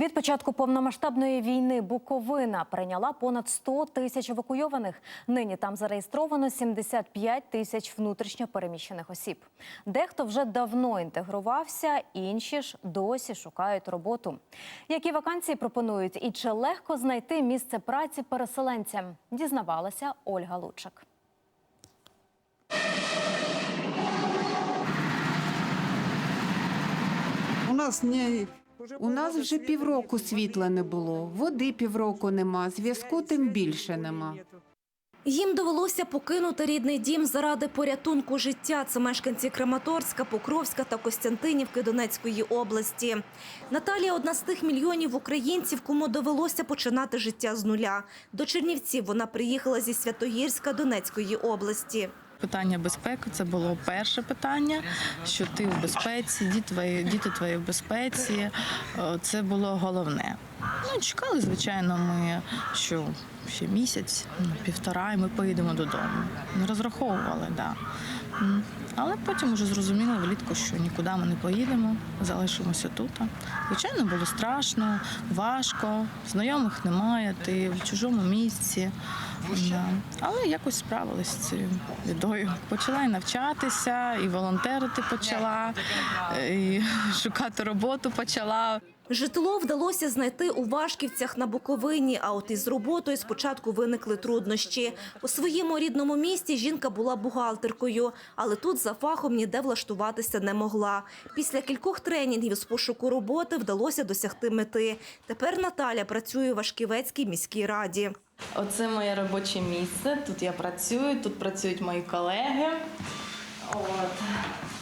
Від початку повномасштабної війни Буковина прийняла понад 100 тисяч евакуйованих. Нині там зареєстровано 75 тисяч внутрішньо переміщених осіб. Дехто вже давно інтегрувався, інші ж досі шукають роботу. Які вакансії пропонують і чи легко знайти місце праці переселенцям? Дізнавалася Ольга Лучик. У нас не У нас вже півроку світла не було, води півроку нема, зв'язку тим більше нема. Їм довелося покинути рідний дім заради порятунку життя. Це мешканці Краматорська, Покровська та Костянтинівки Донецької області. Наталія одна з тих мільйонів українців, кому довелося починати життя з нуля. До Чернівців вона приїхала зі Святогірська Донецької області. Питання безпеки це було перше питання, що ти в безпеці, діти твої, діти твої в безпеці. Е, Це було головне. Ну, чекали, звичайно, ми, що ще місяць, ну, півтора, і ми поїдемо додому. Не розраховували, так. Да. Але потім вже зрозуміли влітку, що нікуди ми не поїдемо, залишимося тут. Звичайно, було страшно, важко, знайомих немає, ти в чужому місці. Да. Але якось справилися з цією бідою. Почала і навчатися, і волонтерити почала, і шукати роботу почала. Житло вдалося знайти у Вашківцях на Буковині, а от із роботою спочатку виникли труднощі. У своєму рідному місті жінка була бухгалтеркою, але тут за фахом ніде влаштуватися не могла. Після кількох тренінгів з пошуку роботи вдалося досягти мети. Тепер Наталя працює у Вашківецькій міській раді. Оце моє робоче місце. Тут я працюю, тут працюють мої колеги. От.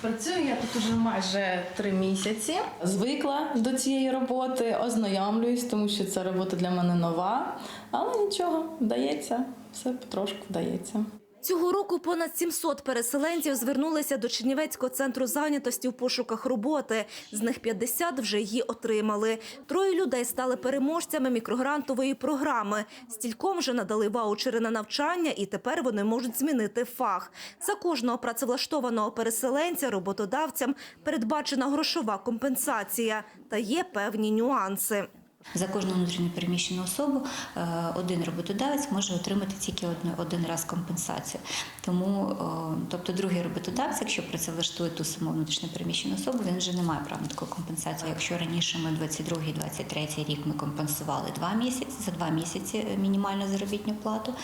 Працюю я тут уже майже три місяці. Звикла до цієї роботи, ознайомлююсь, тому що ця робота для мене нова. Але нічого, вдається, все потрошку вдається. Цього року понад 700 переселенців звернулися до Чернівецького центру зайнятості в пошуках роботи. З них 50 вже її отримали. Троє людей стали переможцями мікрогрантової програми. Стільком вже надали ваучери на навчання, і тепер вони можуть змінити фах. За кожного працевлаштованого переселенця роботодавцям передбачена грошова компенсація. Та є певні нюанси. За кожну внутрішньо переміщену особу е, один роботодавець може отримати тільки один, раз компенсацію. Тому, е, тобто, другий роботодавець, якщо працевлаштує ту саму внутрішньо переміщену особу, він вже не має права на таку компенсацію. Якщо раніше ми 22-23 рік ми компенсували два місяці за два місяці мінімальну заробітну плату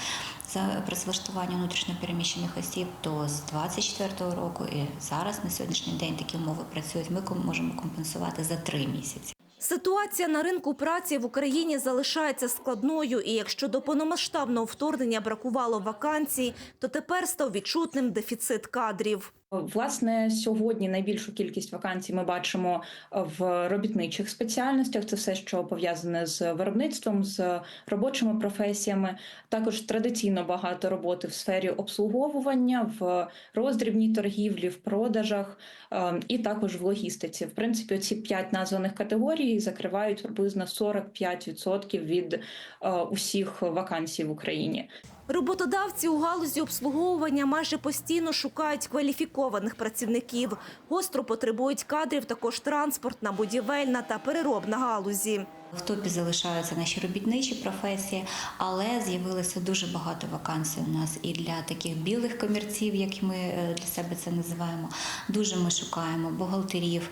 за працевлаштування внутрішньо переміщених осіб, то з 24 року і зараз на сьогоднішній день такі умови працюють. Ми можемо компенсувати за три місяці. Ситуація на ринку праці в Україні залишається складною, і якщо до повномасштабного вторгнення бракувало вакансій, то тепер став відчутним дефіцит кадрів. Власне, сьогодні найбільшу кількість вакансій ми бачимо в робітничих спеціальностях. Це все, що пов'язане з виробництвом, з робочими професіями. Також традиційно багато роботи в сфері обслуговування, в роздрібній торгівлі, в продажах е, і також в логістиці. В принципі, ці п'ять названих категорій закривають приблизно 45% від е, усіх вакансій в Україні. Роботодавці у галузі обслуговування майже постійно шукають кваліфікованих працівників. Гостро потребують кадрів також транспортна, будівельна та переробна галузі. В топі залишаються наші робітничі професії, але з'явилося дуже багато вакансій у нас і для таких білих комірців, як ми е, для себе це називаємо. Дуже ми шукаємо бухгалтерів,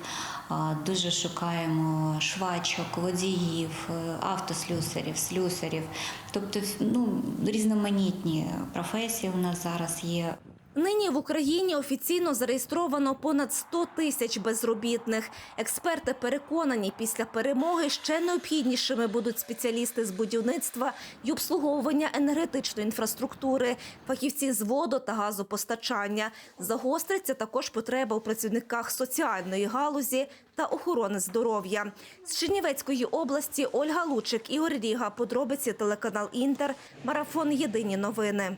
дуже шукаємо швачок, водіїв, е, автослюсарів, слюсарів. Тобто, ну різноманітні професії у нас зараз є. Нині в Україні офіційно зареєстровано понад 100 тисяч безробітних. Експерти переконані, після перемоги ще необхіднішими будуть спеціалісти з будівництва й обслуговування енергетичної інфраструктури, фахівці з водо та газопостачання. Загостриться також потреба у працівниках соціальної галузі та охорони здоров'я. З Чернівецької області Ольга Лучик, Ігор Ріга, подробиці телеканал Інтер, марафон Єдині новини.